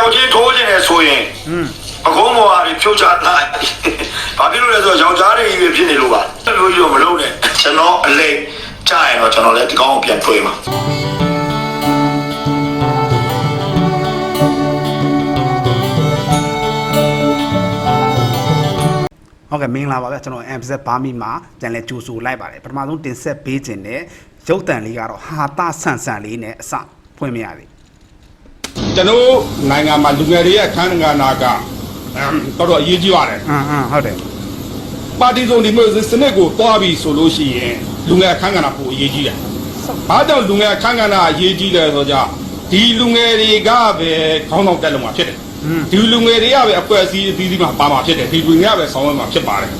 ယောက်ချင်းထိုးခြင်းနဲ့ဆိုရင်อืมအကုန်းပေါ်ဟာဖြုတ်ချလိုက်ဘာဖြစ်လို့လဲဆိုတော့ယောက်ျားတွေကြီးပဲဖြစ်နေလို့ပါအဲ့လိုကြီးတော့မလုပ်နဲ့ကျွန်တော်အလိတ်ကြားရင်တော့ကျွန်တော်လည်းဒီကောင်းကိုပြန်ထွေးမှာဟုတ်ကဲ့မင်္ဂလာပါဗျကျွန်တော် MZ ဘာမီမှာပြန်လဲကြိုဆိုလိုက်ပါတယ်ပထမဆုံးတင်ဆက်ပေးခြင်းနဲ့ရုပ်တံလေးကတော့ဟာတာဆန်ဆန်လေးနဲ့အစဖွင့်မရသေး ကျွန်တော်နိုင်ငံမှာလူငယ်တွေရဲ့ခန်းငါနာကအမ်တော်တော်အရေးကြီးပါတယ်အင်းအင်းဟုတ်တယ်ပါတီစုံဒီမိုကရေစီစနစ်ကိုတွားပြီးဆိုလို့ရှိရင်လူငယ်ခန်းငါနာပိုအရေးကြီးတယ်။ဘာကြောင့်လူငယ်ခန်းငါနာအရေးကြီးလဲဆိုကြဒီလူငယ်တွေကပဲခေါင်းဆောင်တက်လုံးမှာဖြစ်တယ်။ဒီလူငယ်တွေကပဲအဖွဲ့အစည်းအသီးသီးမှာပါမှာဖြစ်တယ်ဒီလူငယ်ကပဲဆောင်းဝဲမှာဖြစ်ပါတယ်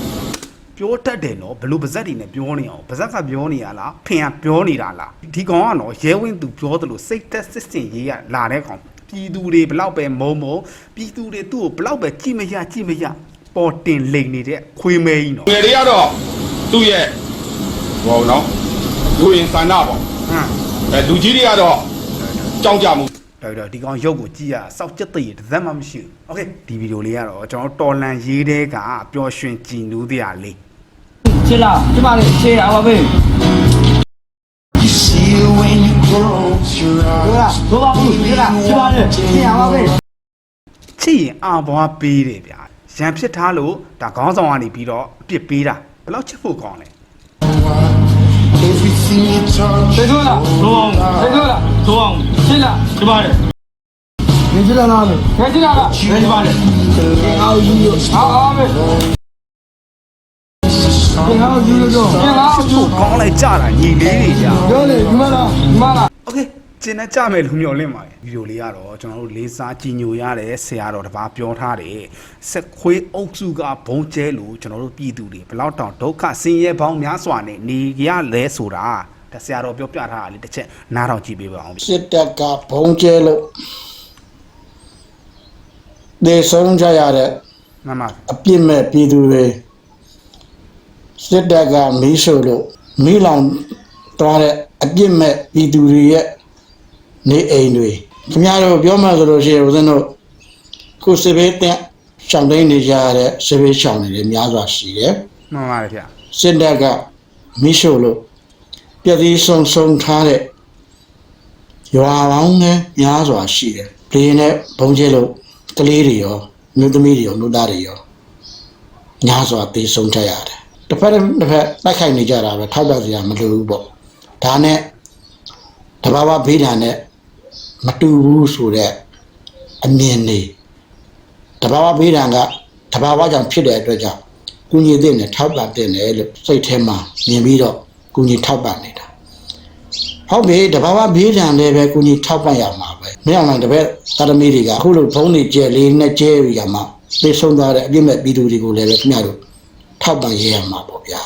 ပြောတတ်တယ်နော်ဘလို့ပါဇက်တွေနဲ့ပြောနေအောင်ပါဇက်ကပြောနေရလားဖင်ကပြောနေတာလားဒီကောင်ကတော့ရဲဝင်းသူပြောသလိုစိတ်သက်စစ်စင်ရေးရလာတဲ့ကောင် ပြည်သူတွေဘလောက်ပဲမုံမုံပြည်သူတွေသူ့ကိုဘလောက်ပဲကြိမရကြိမရပေါ်တင်လိမ်နေတဲ့ခွေးမဲကြီးနော်ငယ်တွေကတော့သူ့ရဲ့ဟောနော်လူရင်ဆန္ဒပေါ့ဟမ်အဲလူကြီးတွေကတော့ကြောက်ကြမှုတော်တော်ဒီကောင်ရုပ်ကိုကြည့်ရစောက်ချက်တည်းတစ်သက်မှမရှိဘူးโอเคဒီဗီဒီယိုလေးကတော့ကျွန်တော်တော်လန်ရေးတဲ့ကပျော်ရွှင်ကြည်နူးတရားလေးချစ်လားကျမလေးချစ်အောင်ပါပဲ see you when you close your eyes ဟုတ်လားဟုတ်ပါဘူးဒီလားဒီပါလေပြင်ရပါပဲချစ်ရင်အာဘွားပေးတယ်ဗျာရံဖြစ်ထားလို့ဒါခေါင်းဆောင်ကနေပြီးတော့အပြစ်ပေးတာဘယ်လောက်ချစ်ဖို့ကောင်းလဲ everything you touch ဒေထိုးလားဒိုးအောင်ဒေထိုးလားဒိုးအောင်ချစ်လားဒီပါလေဒေချစ်လားလားဒေချစ်လားလားဒေချစ်ပါလေ you အာအာပဲ င်ငါ့ကိုယူလို့ပြောပြင်ငါ့ကိုယူခေါင်းလိုက်ကြတာညီလေးတွေကြာပြောလေဒီမလားဒီမလားโอเคကျင်နဲ့ကြမယ်လို့မျှော်လင့်ပါတယ်ဗီဒီယိုလေးကတော့ကျွန်တော်တို့လေးစားကြည်ညိုရတယ်ဆရာတော်တပါပြောထားတယ်ဆက်ခွေးအုပ်စုကဘုံကျဲလို့ကျွန်တော်တို့ပြည်သူတွေဘလောက်တောင်ဒုက္ခဆင်းရဲပေါင်းများစွာနဲ့နေရလဲဆိုတာဒါဆရာတော်ပြောပြထားတာလေးတစ်ချက်နားထောင်ကြည့်ပေးပါအောင်စစ်တပ်ကဘုံကျဲလို့ဒေဆုံးကြရတဲ့မှန်ပါအပြစ်မဲ့ပြည်သူတွေ စစ်တပ်ကမီးရှို့လို့မီးလောင်သွားတဲ့အပြစ်မဲ့ပြည်သူတွေရဲ့နေအိမ်တွေခင်ဗျားတို့ပြောမှဆိုလို့ရှိရင်ဦးဇင်းတို့ကိုယ်စပယ်တဲ့ရှောင်းတိုင်းနေကြရတဲ့စပယ်ရှောင်းတွေလည်းများစွာရှိတယ်မှန်ပါတယ်ဗျစစ်တပ်ကမီးရှို့လို့ပြည့်စည်ဆုံးဆုံးထားတဲ့ရွာပေါင်းနဲ့များစွာရှိတယ်။ဒီနဲ့ဘုံကျဲလို့ကလေးတွေရောမြို့သမီးတွေရောလူသားတွေရောများစွာတေဆုံးကြရတယ်။ တစ်ဖက်တစ်ဖက်တိုက်ခိုက်နေကြတာပဲထောက်ပြစရာမလိုဘူးပေါ့။ဒါနဲ့တဘာဝဘေးဒဏ်နဲ့မတူဘူးဆိုတဲ့အမြင်တွေတဘာဝဘေးဒဏ်ကတဘာဝကြောင့်ဖြစ်တဲ့အတွက်ကြောင့်ကုညီတဲ့နဲ့ထောက်ပံ့တဲ့နဲ့လို့စိတ်ထဲမှာမြင်ပြီးတော့ကုညီထောက်ပံ့နေတာဟုတ်ပြီတဘာဝဘေးဒဏ်လည်းပဲကုညီထောက်ပံ့ရမှာပဲမင်းအောင်လိုင်းတပည့်သာသမီတွေကအခုလိုဘုံတွေကျဲလေးနဲ့ကျဲပြီးရမှာသိဆုံးသွားတဲ့အပြစ်မဲ့ပြည်သူတွေကိုလည်းပဲခင်ဗျားတို့ ထောက်ပံ့ရရမှာပေါ့ဗျာ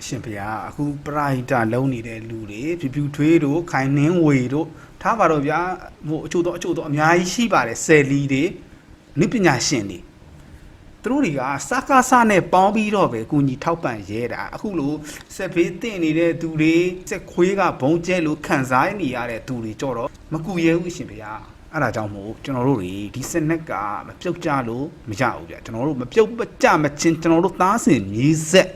အရှင်ဘုရားအခုပရာဟိတလုံးနေတဲ့လူတွေဖြူဖြူထွေးတို့ခိုင်နှင်းဝေတို့ထားပါတော့ဗျာဟိုအချို့တော့အချို့တော့အများကြီးရှိပါတယ်ဆယ်လီတွေနိပညာရှင်တွေသူတို့တွေကစကားစနဲ့ပေါင်းပြီးတော့ပဲကုညီထောက်ပံ့ရဲတာအခုလို့စက်ဖေးတင့်နေတဲ့သူတွေစက်ခွေးကဘုံကျဲလို့ခံစားနေရတဲ့သူတွေကြတော့မကူရဲဘူးအရှင်ဘုရား အဲ့ဒါကြောင့်မို့ကျွန်တော်တို့တွေဒီစနက်ကမပြုတ်ကြလို့မရဘူးဗျကျွန်တော်တို့မပြုတ်မကြမချင်းကျွန်တော်တို့သားစင်မြေဆက်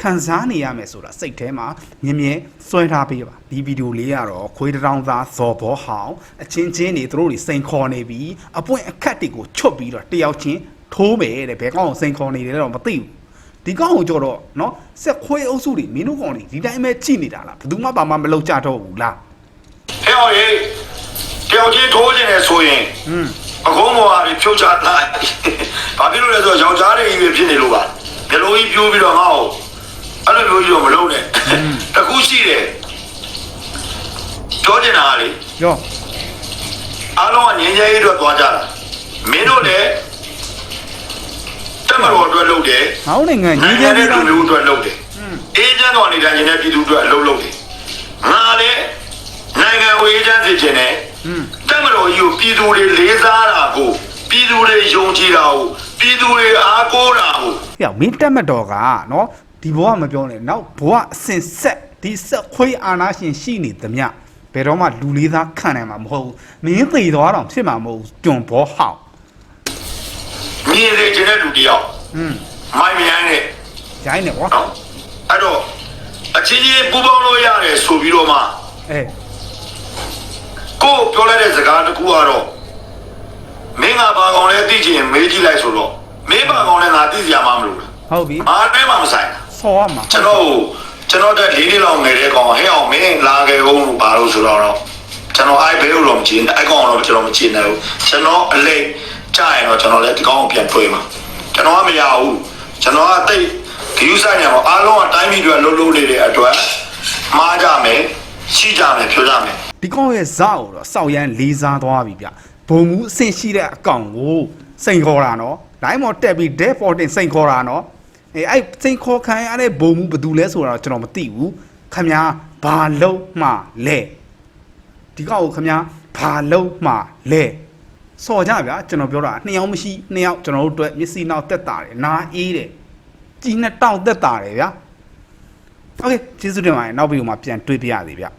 ခံစားနေရမယ်ဆိုတာစိတ်ထဲမှာမြင်မြင်စွဲထားပေးပါဒီဗီဒီယိုလေးကတော့ခွေးတရောင်သားဇော်ဘောဟောင်းအချင်းချင်းတွေသူတို့တွေစိန်ခေါ်နေပြီးအပွင့်အခက်တွေကိုချွတ်ပြီးတော့တယောက်ချင်းထိုးမယ်တဲ့ဘယ်ကောင်ကိုစိန်ခေါ်နေတယ်တော့မသိဘူးဒီကောင်ကိုကြတော့နော်ဆက်ခွေးအုပ်စုတွေမင်းတို့ကောင်တွေဒီတိုင်းပဲကြည့်နေတာလားဘယ်သူမှဘာမှမလုပ်ကြတော့ဘူးလားဟဲ့ဟောရေ တယောက်ချင်းထိုးခြင်းနဲ့ဆိုရင်ဟွန်းအကုန်းပေါ်ဟာဖြုတ်ချလိုက်ဘာဖြစ်လို့လဲဆိုတော့ယောက်ျားတွေကြီးပဲဖြစ်နေလို့ပါဘယ်လိုကြီးပြိုးပြီးတော့ငါ့ကိုအဲ့လိုမျိုးကြီးတော့မလုပ်နဲ့တခုရှိတယ်ပြောချင်တာကလေရောအားလုံးကငြင်းချဲရေးအတွက်သွားကြတာမင်းတို့လည်းတက်မတော်အတွက်လုပ်တယ်ငါတို့နိုင်ငံညီနိုင်ငံချင်းတဲ့ပြီးလူသားမျိုးအတွက်လုပ်တယ်အေးချမ်းတော်နေတိုင်းနေတဲ့ပြည်သူအတွက်အလုပ်လုပ်တယ်ငါလည်းနိုင်ငံဝေးချမ်းစေခြင်းနဲ့ တက်မတော်ကြီးကိုပြည်သူတွေလေးစားတာကိုပြည်သူတွေယုံကြည်တာကိုပြည်သူတွေအားကိုးတာကိုဟဲ့မင်းတက်မတော်ကနော်ဒီဘဝမပြောနဲ့နောက်ဘဝအစင်ဆက်ဒီဆက်ခွေးအာနာရှင်ရှိနေသမျှဘယ်တော့မှလူလေးသားခံနိုင်မှာမဟုတ်ဘူးမင်းသိသွားတော့ဖြစ်မှာမဟုတ်ဘူးတွန်ဘောဟောက်မြင်စေခြင်းတဲ့လူတယောက်อืมမိုင်းမြိုင်းနဲ့ရိုင်းနေဗောနော်အဲ့တော့အချင်းချင်းပူပေါင်းလို့ရတယ်ဆိုပြီးတော့မှအဲ ကိုယ်ပြောလိုက်တဲ့စကားတစ်ခုကတော့မင်းကဘာကောင်လဲသိချင်မေးကြည့်လိုက်ဆိုတော့မင်းဘာကောင်လဲငါသိစရာမှမလိုဘူးဟုတ်ပြီအားနဲ့မှမဆိုင်ဘူးဆော်ရမှာကျွန်တော်ကိုကျွန်တော်တက်လေးလေးလောက်ငယ်တဲ့ကောင်ဟဲ့အောင်မင်းလာခဲ့ဦးလို့ပါလို့ဆိုတော့တော့ကျွန်တော်အဲ့ဘဲလို့တော့မကြည့်အဲ့ကောင်တော့ကျွန်တော်မကြည့်နိုင်ဘူးကျွန်တော်အလိတ်ကြာရင်တော့ကျွန်တော်လည်းဒီကောင်ကိုပြန်တွေ့မှာကျွန်တော်ကမရဘူးကျွန်တော်ကတိတ်ဒီဥဆိုင်နေမှာအားလုံးကတိုင်းပြည်တွေလှုပ်လှုပ်နေတဲ့အတွက်မှားကြမယ်ရှိကြမယ်ပြောကြမယ် ဒီကောင်ရဲ့ဇာတ်ကိုတော့စောက်ရမ်းလေးစားသွားပြီဗျဘုံမူအဆင့်ရှိတဲ့အကောင်ကိုစိန်ခေါ်တာနော်လိုင်းမော်တက်ပြီး dead 14စိန်ခေါ်တာနော်အဲအဲ့စိန်ခေါ်ခံရတဲ့ဘုံမူဘယ်သူလဲဆိုတာတော့ကျွန်တော်မသိဘူးခမ ्या ဘာလုံးမှလဲဒီကောင်ကိုခမ ्या ဘာလုံးမှလဲစော်ကြဗျာကျွန်တော်ပြောတာနှစ်ယောက်မရှိနှစ်ယောက်ကျွန်တော်တို့အတွက်မျက်စိနောက်တက်တာတယ်နားအေးတယ်ကြီးနှစ်တောင့်တက်တာတယ်ဗျာโอเคကျေးဇူးတင်ပါတယ်နောက်ဗီဒီယိုမှာပြန်တွေ့ပြရသေးဗျာ